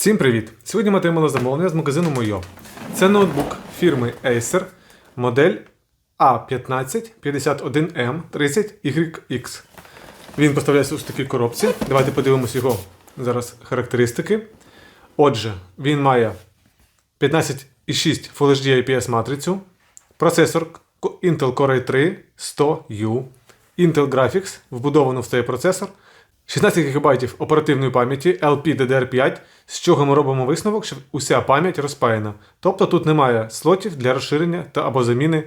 Всім привіт! Сьогодні ми отримали замовлення з магазину Мойо. Це ноутбук фірми Acer, модель A1551M30YX. Він поставляється в такій коробці. Давайте подивимось його зараз характеристики. Отже, він має 15,6 Full HD IPS матрицю, процесор Intel Core i3 100U, Intel Graphics, вбудовано в цей процесор, 16 ГБ оперативної пам'яті LPDDR5, з чого ми робимо висновок, що уся пам'ять розпаяна. Тобто тут немає слотів для розширення та або заміни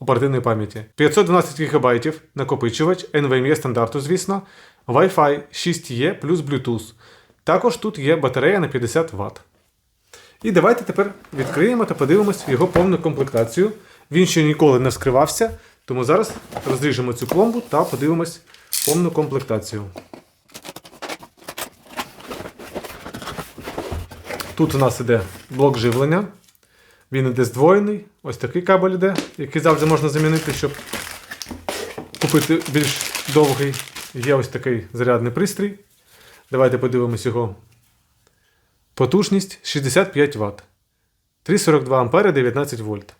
оперативної пам'яті. 512 ГБ накопичувач NVMe стандарту, звісно, Wi-Fi 6E плюс Bluetooth. Також тут є батарея на 50 Вт. І давайте тепер відкриємо та подивимось його повну комплектацію. Він ще ніколи не вскривався, тому зараз розріжемо цю пломбу та подивимось повну комплектацію. Тут у нас іде блок живлення. Він іде здвоєний. Ось такий кабель іде, який завжди можна замінити, щоб купити більш довгий. Є ось такий зарядний пристрій. Давайте подивимось його Потужність 65 Вт. 342 А 19 вольт.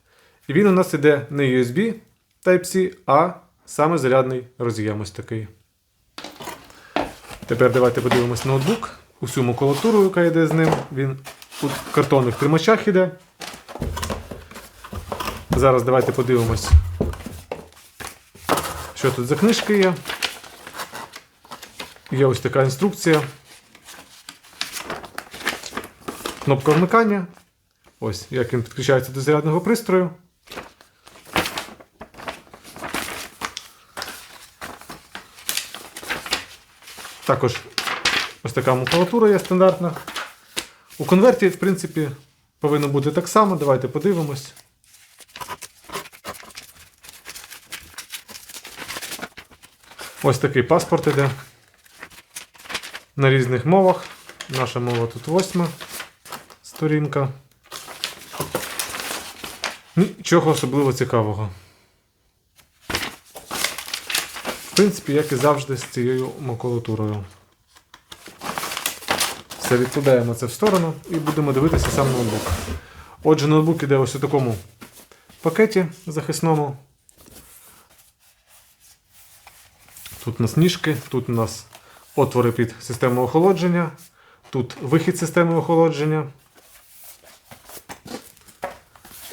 І він у нас іде не USB Type-C, а саме зарядний роз'єм ось такий. Тепер давайте подивимось ноутбук. Усю макулатуру, яка йде з ним. Він у картонних тримачах іде. Зараз давайте подивимось, що тут за книжки є. Є ось така інструкція. Кнопка вмикання. Ось, як він підключається до зарядного пристрою. Також ось така макулатура є стандартна. У конверті, в принципі, повинно бути так само. Давайте подивимось. Ось такий паспорт іде. На різних мовах. Наша мова тут восьма сторінка. Нічого особливо цікавого. В принципі, як і завжди з цією макулатурою. Все, відкладаємо це в сторону і будемо дивитися сам ноутбук. Отже, ноутбук іде ось у такому пакеті захисному. Тут у нас ніжки, тут у нас отвори під систему охолодження, тут вихід системи охолодження.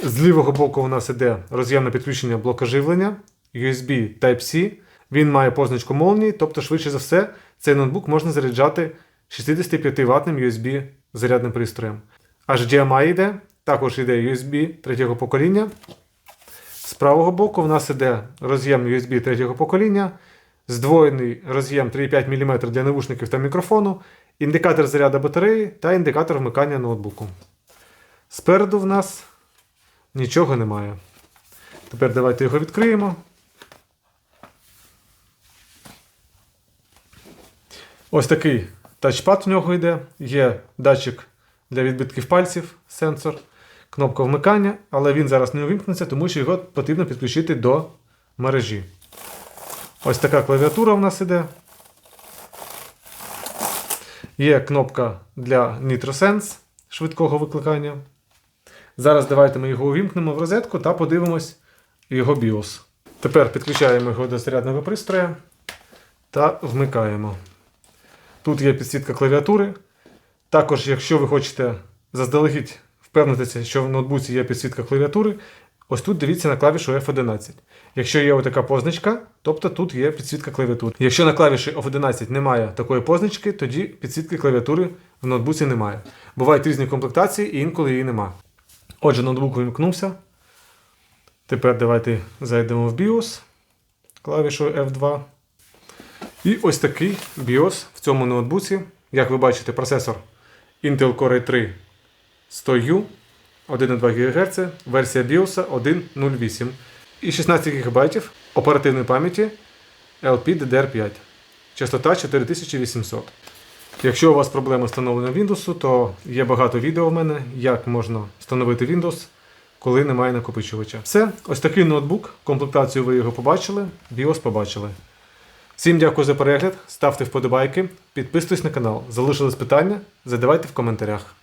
З лівого боку у нас іде роз'ємне підключення блока живлення USB Type-C. Він має позначку молнії, тобто, швидше за все, цей ноутбук можна заряджати 65 ватним USB зарядним пристроєм. HDMI йде, також йде USB третього покоління. З правого боку в нас іде роз'єм USB третього покоління, здвоєний роз'єм 3,5 мм для навушників та мікрофону, індикатор заряду батареї та індикатор вмикання ноутбуку. Спереду в нас нічого немає. Тепер давайте його відкриємо. Ось такий тачпад у нього йде. Є датчик для відбитків пальців, сенсор, кнопка вмикання, але він зараз не увімкнеться, тому що його потрібно підключити до мережі. Ось така клавіатура у нас іде. Є кнопка для NitroSense швидкого викликання. Зараз давайте ми його увімкнемо в розетку та подивимось його BIOS. Тепер підключаємо його до зарядного пристрою та вмикаємо. Тут є підсвітка клавіатури. Також, якщо ви хочете заздалегідь впевнитися, що в ноутбуці є підсвітка клавіатури, ось тут дивіться на клавішу F11. Якщо є отака позначка, тобто тут є підсвітка клавіатури. Якщо на клавіші F11 немає такої позначки, тоді підсвітки клавіатури в ноутбуці немає. Бувають різні комплектації і інколи її немає. Отже, ноутбук вимкнувся. Тепер давайте зайдемо в BIOS клавішою F2. І ось такий BIOS в цьому ноутбуці. Як ви бачите, процесор Intel Core i3 100U 1,2 ГГц, версія BIOS 1.08 і 16 ГБ оперативної пам'яті LPDDR5. Частота 4800. Якщо у вас проблеми з встановленням Windows, то є багато відео в мене, як можна встановити Windows, коли немає накопичувача. Все, ось такий ноутбук. Комплектацію ви його побачили, BIOS побачили. Всім дякую за перегляд, ставте вподобайки, підписуйтесь на канал. Залишились питання, задавайте в коментарях.